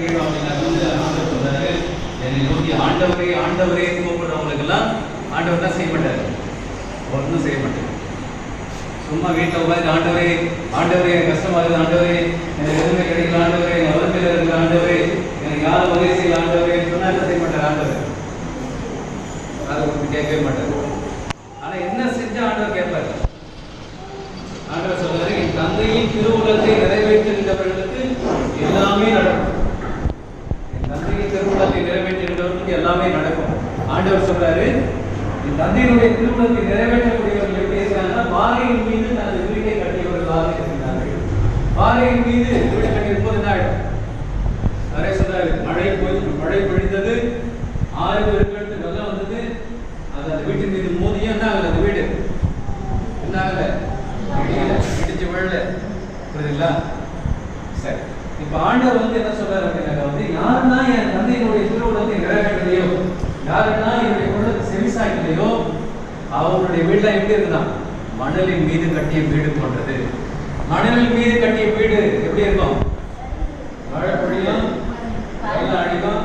செய்யணும் அப்படின்னா வந்து ஆண்டவர் சொல்றாரு என்னை நோக்கி ஆண்டவரே ஆண்டவரே கூப்பிடுறவங்களுக்கெல்லாம் ஆண்டவர் தான் செய்ய மாட்டாரு ஒன்றும் செய்ய மாட்டார் சும்மா வீட்டில் உட்காந்து ஆண்டவரே ஆண்டவரே எனக்கு கஷ்டமா இருக்குது ஆண்டவரே எனக்கு எதுவுமே கிடைக்கல ஆண்டவரே என் வளர்ப்பில் இருக்கிற ஆண்டவரே எனக்கு யாரும் உதவி செய்யல ஆண்டவரே சொன்னா என்ன செய்ய மாட்டார் ஆண்டவர். அதை கேட்கவே மாட்டார் ஆனா என்ன செஞ்சா ஆண்டவர் கேட்பார் ஆண்டவர் சொல்றாரு என் தந்தையின் திருவுலத்தை நிறைவேற்றுகின்றவர்களுக்கு எல்லாமே நடக்கும் என் தந்தையின் திருவுலத்தை நிறைவேற்றுகின்றவர்களுக்கு எல்லாமே நடக்கும் ஆண்டவர் சொல்றாரு என் தந்தையினுடைய திருமணத்தை நிறைவேற்றக்கூடியவர்கள் பேசுறாங்கன்னா இருக்காங்கன்னா மீது தனது வீட்டை கட்டியவர்களாக இருக்கிறார்கள் பாறையின் மீது வீடு கட்டியிருக்கும் முப்பது நாள்? நிறைய சொல்றாரு மழை போய் மழை பொழிந்தது ஆறு பெருக்கெடுத்து வெள்ளம் வந்தது அது அந்த வீட்டின் மீது மோதியும் என்ன ஆகல அந்த வீடு? என்ன ஆகல? இடிச்சு விழல. புரியுதுங்களா? சரி. இப்ப ஆண்டவர் வந்து என்ன சொல்றாரு அப்படின்னாக்க வந்து யாருன்னா என் தந்தையினுடைய திருவுலத்தை நிறைவேற்றலையோ யாருன்னா என்னுடைய குழந்தை செவிசாய்க்கலையோ வீடுலாம் எப்படி இருக்குதான் மணலின் மீது கட்டிய வீடு போன்றது. மணலின் மீது கட்டிய வீடு எப்படி இருக்கும்? மழை பொழியும்? அடிக்கும்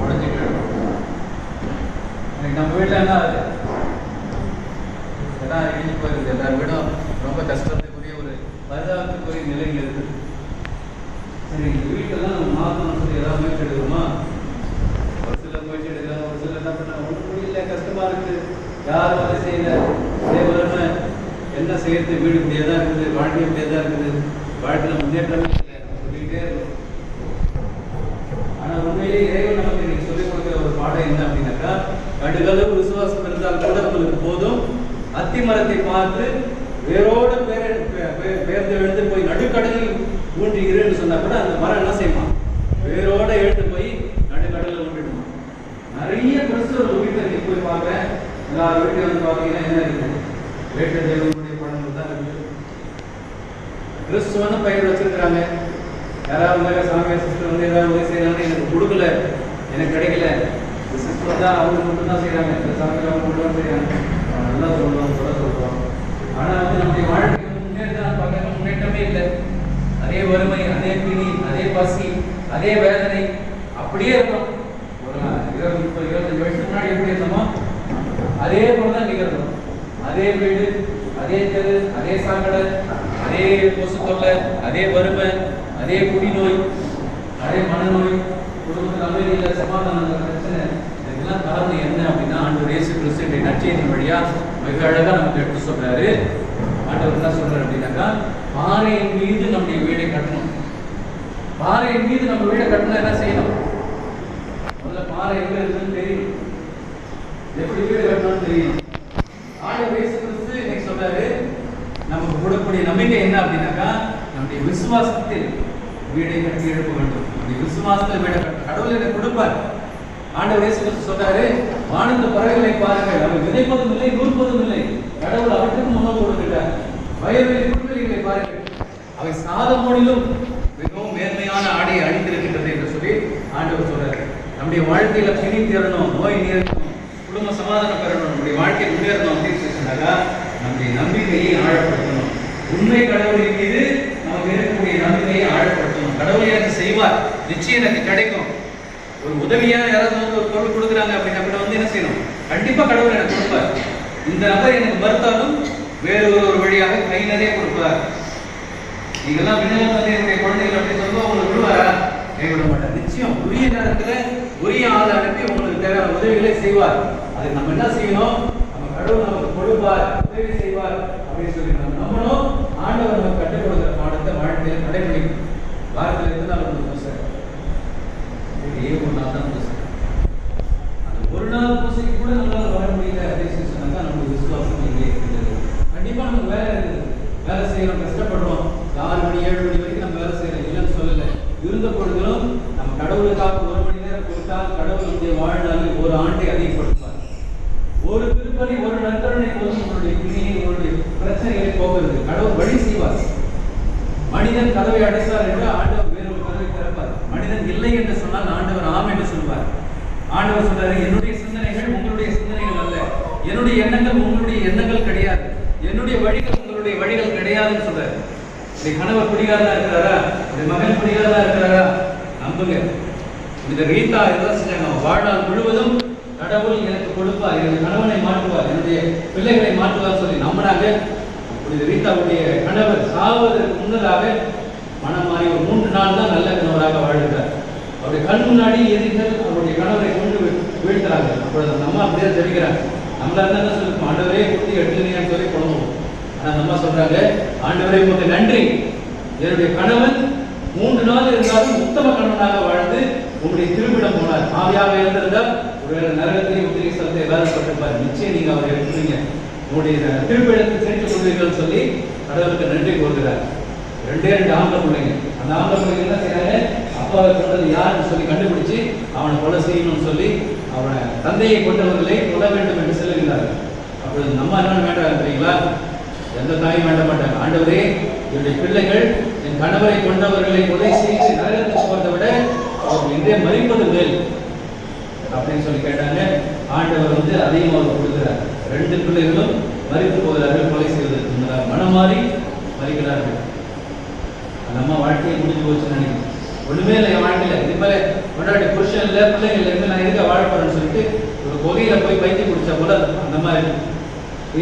உடஞ்சிட்டு இன்னைக்கு நம்ம வீட்டில் என்ன அது எல்லாம் இடிஞ்சு போயிருது. எல்லார் வீடும் ரொம்ப கஷ்டத்துக்குரிய ஒரு பரிதாபத்துக்குரிய நிலையில் இருக்குது. சரி இந்த வீட்டெல்லாம் நம்ம மாற்றணும்னு சொல்லி ஏதாவது முயற்சி எடுக்கிறோமா ஒரு சிலர் முயற்சி எடுக்கிறாங்க ஒரு சிலர் என்ன பண்ணாங்க ஒன்றும் முடியல கஷ்டமா இருக்கு யாரும் அதை செய்யல? அதே வறுமை என்ன செய்யறது? வீடு இப்படியே தான் இருக்குது வாழ்க்கை இப்படியே தான் இருக்குது. வாழ்க்கையில் முன்னேற்றம் இல்லை சொல்லிக்கிட்டே இருக்கும். ஆனா உண்மையிலேயே இறைவன் நமக்கு இன்னைக்கு சொல்லிக் கொடுக்கிற ஒரு பாடம் என்ன அப்படின்னாக்கா கடுகளவு விசுவாசம் இருந்தால் கூட உங்களுக்கு போதும். அத்தி மரத்தை பார்த்து வேரோடு பேர் பேர்ந்து எழுந்து போய் நடுக்கடலில் ஊன்றி இருன்னு சொன்னா கூட அந்த மரம் என்ன செய்யுமா? வேரோட எழுந்து போய் நடுக்கடலில் ஊன்றிடுமா நிறைய கிறிஸ்தவர்கள் வீட்டில் பார்க்குறேன். எல்லா வீட்லையும் வந்து பார்த்தீங்கன்னா என்ன இருக்குது வேட்ட தேவனுடைய பழங்கள் தான் இருக்குது கிறிஸ்துவன்னு பயிர் வச்சிருக்கிறாங்க. யாராவது வந்தாங்க சாமியார் சிஸ்டர் வந்து ஏதாவது உதவி செய்யறாங்க எனக்கு கொடுக்கல. எனக்கு கிடைக்கல. இந்த சிஸ்டர் தான் அவங்க மட்டும் தான் செய்யறாங்க. இந்த சாமியில் அவங்க மட்டும் தான் செய்யறாங்க. அவன் நல்லா சொல்லுவாங்க சொல்ல சொல்லுவான். ஆனால் வந்து நம்முடைய வாழ்க்கை வந்து முன்னேற்றம் பார்க்க முன்னேற்றமே இல்லை. அதே வறுமை அதே பிணி அதே பசி அதே வேதனை. அப்படியே இருக்கும் ஒரு இருபது முப்பது இருபத்தஞ்சு வருஷத்துக்கு முன்னாடி எப்படி இருந்தோமோ அதே போலதான் நிகழ்ந்தோம் அதே வீடு அதே தெரு அதே சாக்கடை அதே கொசு தொல்லை அதே வறுமை அதே குடிநோய் அதே மனநோய் குடும்பத்தில் அமைதியில் சமாதான சமாதானம் பிரச்சனை. இதெல்லாம் காரணம் என்ன அப்படின்னா ஆண்டு இயேசு கிறிஸ்து நற்செய்தி வழியா மிக அழகா நமக்கு எடுத்து சொல்றாரு. ஆண்டவர் என்ன சொல்றாரு அப்படின்னாக்கா பாறையின் மீது நம்முடைய வீடை கட்டணும். பாறையின் மீது நம்ம வீடை கட்டணும் என்ன செய்யணும்? முதல்ல பாறை எங்க இருக்குன்னு தெரியும். எப்படி வீடு கட்டணும்னு தெரியும் ஆண்டவர் இயேசு கிறிஸ்து இன்னைக்கு சொல்றாரு நமக்கு கூடக்கூடிய நம்பிக்கை என்ன அப்படின்னாக்கா நம்முடைய விசுவாசத்தில் வீடை கட்டி எழுப்ப வேண்டும். நம்முடைய விசுவாசத்தில் வீடை கட்ட கடவுள் எனக்கு கொடுப்பார். ஆண்டு இயேசு கிறிஸ்து சொல்றாரு வானந்த பறவைகளை பாருங்கள். அவை விதைப்பதும் இல்லை நூற்பதும் இல்லை. கடவுள் அவற்றுக்கும் உணவு கொடுக்கிறார் வயல்வெளி புல்வெளிகளை பாருங்கள். அவை சாதமோடிலும் மிகவும் மேன்மையான ஆடையை அணிந்திருக்கின்றது என்று சொல்லி ஆண்டவர் சொல்றாரு. நம்முடைய வாழ்க்கையில பிணி தேரணும் நோய் நேரணும் குடும்ப சமாதானம் பெறணும். நம்முடைய வாழ்க்கை முன்னேறணும் அப்படின்னு சொன்னாக்கா நம்முடைய நம்பிக்கையை ஆழப்படுத்தணும். உண்மை கடவுளின் மீது நமக்கு இருக்கக்கூடிய நம்பிக்கையை ஆழப்படுத்தணும். கடவுள் எனக்கு செய்வார். நிச்சயம் எனக்கு கிடைக்கும். ஒரு உதவியா யாராவது வந்து ஒரு பொருள் கொடுக்குறாங்க அப்படின்னா கூட வந்து என்ன செய்யணும்? கண்டிப்பா கடவுள் எனக்கு கொடுப்பார். இந்த நபர் எனக்கு மறுத்தாலும் வேறு ஒரு ஒரு வழியாக கை நிறைய கொடுப்பார். நீங்கெல்லாம் விண்ணப்பம் வந்து என்னுடைய குழந்தைகள் அப்படின்னு சொல்லுவோம் உங்களுக்கு விடுவாரா? கைவிட மாட்டார். நிச்சயம் உரிய நேரத்துல உரிய ஆள் அனுப்பி உங்களுக்கு தேவையான உதவிகளை செய்வார். அது நம்ம என்ன செய்யணும்? நம்ம கடவுள் நமக்கு கொடுப்பார் உதவி செய்வார் அப்படின்னு சொல்லி நம்ம நம்மளும் ஆண்டவர் நம்ம கற்றுக் கொடுக்கிற பாடத்தை வாழ்க்கையில் கடைபிடிக்கணும் வாரத்தில் இருந்து நம்ம வந்து பூசை ஒரே ஒரு நாள் தான் பூசை அந்த ஒரு நாள் பூசைக்கு கூட நம்மளால வர முடியல அப்படின்னு சொல்லி சொன்னாக்கா நம்மளுடைய விசுவாசம் எங்கே இருக்கிறது கண்டிப்பா நமக்கு வேலை இருக்குது வேலை செய்யறோம் கஷ்டப்படுறோம் ஆறு மணி ஏழு மணி வரைக்கும் நம்ம வேலை செய்யறோம் இல்லைன்னு சொல்லல இருந்த பொழுதிலும் நம்ம கடவுளுக்காக ஒரு மணி நேரம் கொடுத்தால் கடவுள் நம்முடைய வாழ்நாளில் ஒரு ஆண்டை அதிகப்படுத்துவார் ஒரு ஒரு நற்கருணை போதும் உங்களுடைய பிணியை உங்களுடைய பிரச்சனைகளை போகிறது கடவுள் வழி செய்வார். மனிதன் கதவை அடைத்தார் என்று ஆண்டவர் வேறொரு கதவை திறப்பார். மனிதன் இல்லை என்று சொன்னால் ஆண்டவர் ஆம் என்று சொல்வார். ஆண்டவர் சொல்றாரு என்னுடைய சிந்தனைகள் உங்களுடைய சிந்தனைகள் அல்ல. என்னுடைய எண்ணங்கள் உங்களுடைய எண்ணங்கள் கிடையாது. என்னுடைய வழிகள் உங்களுடைய வழிகள் கிடையாதுன்னு சொல்றாரு. இந்த கணவர் குடிகாரனா இருக்கிறாரா? இந்த மகன் குடிகாரனா இருக்கிறாரா? நம்புங்க. இந்த ரீதா இதெல்லாம் செஞ்சாங்க. வாழ்நாள் முழுவதும் கடவுள் எனக்கு கொடுப்பார் எனது கணவனை மாற்றுவார் என்னுடைய பிள்ளைகளை மாற்றுவார் சொல்லி நம்பினாங்க புனித ரீதாவுடைய கணவர் சாவதற்கு முன்னதாக மனம் மாறி ஒரு மூன்று நாள் தான் நல்ல கணவராக வாழ்கிறார். அவருடைய கண் முன்னாடி எதிரிகள் அவருடைய கணவரை கொண்டு வீழ்த்துறாங்க. அப்பொழுது அந்த அம்மா அப்படியே தெரிவிக்கிறாங்க. நம்மளா இருந்தா என்ன சொல்லுவோம்? ஆண்டவரே குத்தி எடுத்துனீங்கன்னு சொல்லி புலம்புவோம். ஆனால் அந்த அம்மா சொல்றாங்க ஆண்டவரே உங்களுக்கு நன்றி. என்னுடைய கணவன் மூன்று நாள் இருந்தாலும் உத்தம கணவனாக வாழ்ந்து உங்களுடைய திருவிடம் போனார். ஆவியாக இருந்திருந்தால் ஒருவேளை நரகத்திலே உத்திரி சொல்ல ஏதாவது பட்டிருப்பார் நிச்சயம் நீங்க அவரை எடுத்துறீங்க உங்களுடைய திருவிடத்தை சேர்த்து கொள்வீர்கள் சொல்லி கடவுளுக்கு நன்றி கூறுகிறார். ரெண்டே ரெண்டு ஆம்பளை பிள்ளைங்க. அந்த ஆம்பளை பிள்ளைங்க என்ன செய்யறாங்க அப்பாவை கொண்டது யாருன்னு சொல்லி கண்டுபிடிச்சு அவனை கொலை செய்யணும்னு சொல்லி அவனை தந்தையை கொண்டவர்களை கொல்ல வேண்டும் என்று சொல்லுகிறார்கள் அப்பொழுது நம்ம என்ன வேண்டாம் தெரியுங்களா? எந்த தாயும் வேண்ட மாட்டாங்க. ஆண்டவரே என்னுடைய பிள்ளைகள் என் கணவரை கொண்டவர்களை கொலை செய்து நரகத்துக்கு போறதை விட அவர் இன்றே மேல் அப்படின்னு சொல்லி கேட்டாங்க. ஆண்டவர் வந்து அதையும் அவர் கொடுக்கிறார். ரெண்டு பிள்ளைகளும் மறித்து போகிறார்கள் கொலை செய்வதற்கு. மனம் மாறி மறிக்கிறார்கள். அந்த அம்மா வாழ்க்கையை முடிஞ்சு போச்சு நினைக்கிறேன். ஒண்ணுமே இல்லை என் வாழ்க்கையில. இது மேல கொண்டாடி புருஷன் இல்லை பிள்ளைங்க இல்லை இனிமே நான் எதுக்கு வாழ போறேன்னு சொல்லிட்டு ஒரு கொகையில போய் பைத்தியம் குடிச்ச போல அந்த- மாதிரி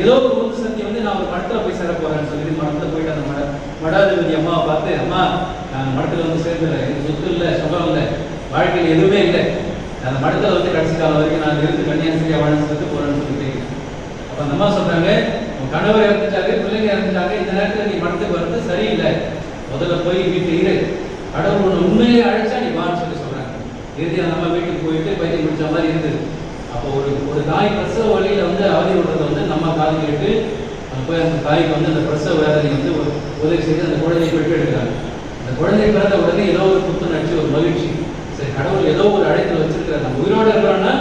ஏதோ ஒரு உந்து சக்தி வந்து நான் ஒரு மடத்துல போய் சேர போறேன்னு சொல்லிட்டு மடத்துல போயிட்டு அந்த மட மடாதிபதி அம்மாவை பார்த்து அம்மா நான் மடத்தில் வந்து சேர்ந்துடுறேன் எனக்கு சொத்து இல்லை சுகம் இல்லை. வாழ்க்கையில் எதுவுமே இல்லை. அந்த மடத்தில் வந்து கடைசி காலம் வரைக்கும் நான் இருந்து கன்னியாசிரியா வாழ்ந்து செத்து போறேன்னு சொல்லி அப்போ அந்த அம்மா சொல்றாங்க உன் கணவர் இறந்துட்டாங்க பிள்ளைங்க இறந்துட்டாங்க. இந்த நேரத்தில் நீ மடத்துக்கு வர்றது சரியில்லை. முதல்ல போய் வீட்டு இரு. கடவுள் ஒன்று உண்மையிலே அழைச்சா நீ வான்னு சொல்லி சொல்றாங்க. அந்த நம்ம வீட்டுக்கு போயிட்டு பைத்தியம் முடிச்ச மாதிரி இருந்தது அப்போ ஒரு ஒரு தாய் பிரசவ வழியில் வந்து அவதி விடுறத வந்து நம்ம காது கேட்டு அங்க போய் அந்த தாய்க்கு வந்து அந்த பிரசவ வேதனை வந்து உதவி செய்து அந்த குழந்தையை பெற்று எடுக்கிறாங்க அந்த குழந்தை பிறந்த உடனே ஏதோ ஒரு புத்துணர்ச்சி ஒரு மகிழ்ச்சி. சரி கடவுள் ஏதோ ஒரு அழைத்துல வச்சிருக்கிறார். நம்ம உயிரோட இருக்கிறோம்னா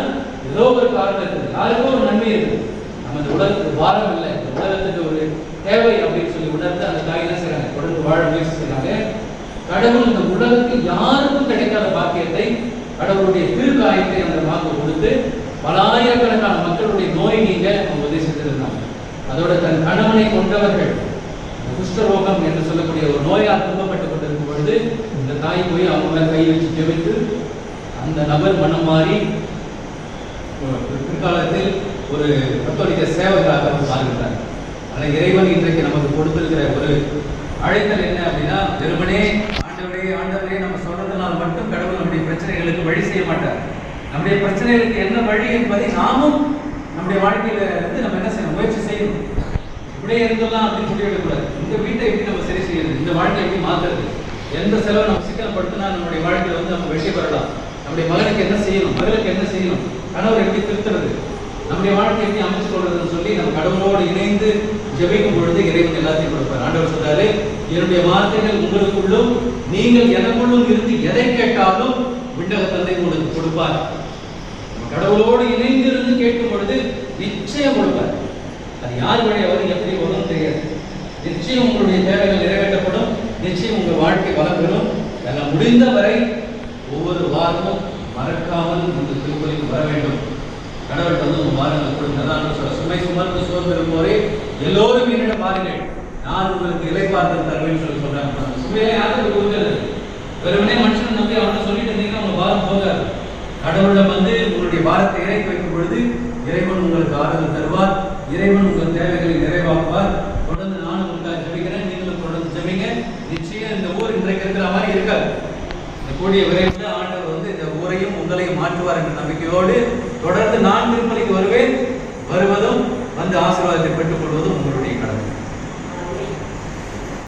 ஏதோ ஒரு காரணம் இருக்குது. யாருக்கும் ஒரு நன்மை இருக்குது நம்ம இந்த உலகத்துக்கு வாரம் இல்லை. இந்த உலகத்துக்கு ஒரு தேவை அப்படின்னு சொல்லி உணர்ந்து அந்த தாய் என்ன செய்றாங்க? தொடர்ந்து வாழ முயற்சி செய்யறாங்க கடவுள் இந்த உலகத்துக்கு யாருக்கும் கிடைக்காத பாக்கியத்தை கடவுளுடைய திருக்காயத்தை அந்த வாக்கு கொடுத்து பலாயிரக்கணக்கான மக்களுடைய நோய் நீங்க அவங்க உதவி செய்திருந்தாங்க அதோட தன் கணவனை கொண்டவர்கள் குஷ்டரோகம் என்று சொல்லக்கூடிய ஒரு நோயால் துன்பப்பட்டுக் கொண்டிருக்கும் பொழுது இந்த தாய் போய் அவங்கள கை வச்சு ஜெபித்து அந்த நபர் மனம் மாறி பிற்காலத்தில் ஒரு கத்தோலிக்க சேவகராக மாறுகிறார். ஆனால் இறைவன் இன்றைக்கு நமக்கு கொடுத்திருக்கிற ஒரு அழைத்தல் என்ன அப்படின்னா வெறுமனே ஆண்டவரே ஆண்டவரே நம்ம சொல்றதுனால் மட்டும் கடவுள் நம்முடைய பிரச்சனைகளுக்கு வழி செய்ய மாட்டார். நம்முடைய பிரச்சனைகளுக்கு என்ன வழி என்பதை நாமும் நம்முடைய வாழ்க்கையில வந்து நம்ம என்ன செய்யணும்? முயற்சி செய்யணும். இப்படியே இருந்துடலாம் அப்படின்னு சொல்லி எடுக்கக்கூடாது இந்த வீட்டை எப்படி நம்ம சரி செய்யறது? இந்த வாழ்க்கை எப்படி மாத்துறது? எந்த செலவை நம்ம சிக்கனப்படுத்தினா நம்முடைய வாழ்க்கையில வந்து நம்ம வெற்றி பெறலாம். நம்முடைய மகனுக்கு என்ன செய்யணும்? மகளுக்கு என்ன செய்யணும்? கணவர் எப்படி திருத்துறது? நம்முடைய வாழ்க்கை எப்படி அமைச்சு கொள்றதுன்னு சொல்லி நம்ம கடவுளோடு இணைந்து ஜெபிக்கும் பொழுது இறைவன் எல்லாத்தையும் கொடுப்பார். ஆண்டவர் சொன்னாலே என்னுடைய வார்த்தைகள் உங்களுக்குள்ளும் நீங்கள் எனக்குள்ளும் இருந்து எதை கேட்டாலும் விண்ணக தந்தை உங்களுக்கு கொடுப்பார். கடவுளோடு இணைந்து இருந்து கேட்கும் பொழுது நிச்சயம் கொடுப்பார். அது யார் வழி அவர் எப்படி வரும் தெரியாது. நிச்சயம் உங்களுடைய தேவைகள் நிறைவேற்றப்படும். நிச்சயம் உங்கள் வாழ்க்கை வளம் பெறும். எல்லாம் முடிந்த வரை ஒவ்வொரு வாரமும் மறக்காமல் இந்த திருப்பதிக்கு வர வேண்டும். கடவுள் வந்து உங்கள் வாரங்கள் கொடுங்க. சொல்ல சுமை சுமை சுமர்ந்து போரே எல்லோரும் என்னிடம் பாருங்கள் நான் உங்களுக்கு இலைப்பார்த்தல் தருவேன் சொல்லி சொல்றாங்க சுமையை யாருக்கு கொடுக்கிறது வெறுமனே மனுஷன் நம்பி அவனை சொல்லிட்டு இருந்தீங்கன்னா உங்க வாரம் போகாது. கடவுளிடம் வந்து உங்களுடைய வாரத்தை இறக்கி வைக்கும் பொழுது இறைவன் உங்களுக்கு ஆறுதல் தருவார். இறைவன் உங்கள் தேவைகளை நிறைவாக்குவார். தொடர்ந்து நானும் உங்களுக்காக ஜெபிக்கிறேன். நீங்களும் தொடர்ந்து ஜெபிங்க. நிச்சயம் இந்த ஊர் இன்றைக்கு இருக்கிற மாதிரி இருக்காது. இந்த கூடிய விரைவில் ஆண்டவர் வந்து இந்த ஊரையும் உங்களையும் மாற்றுவார் என்ற நம்பிக்கையோடு தொடர்ந்து நான் திருப்பலிக்கு வருவேன். வருவதும் வந்து ஆசீர்வாதத்தை பெற்றுக்கொள்வதும்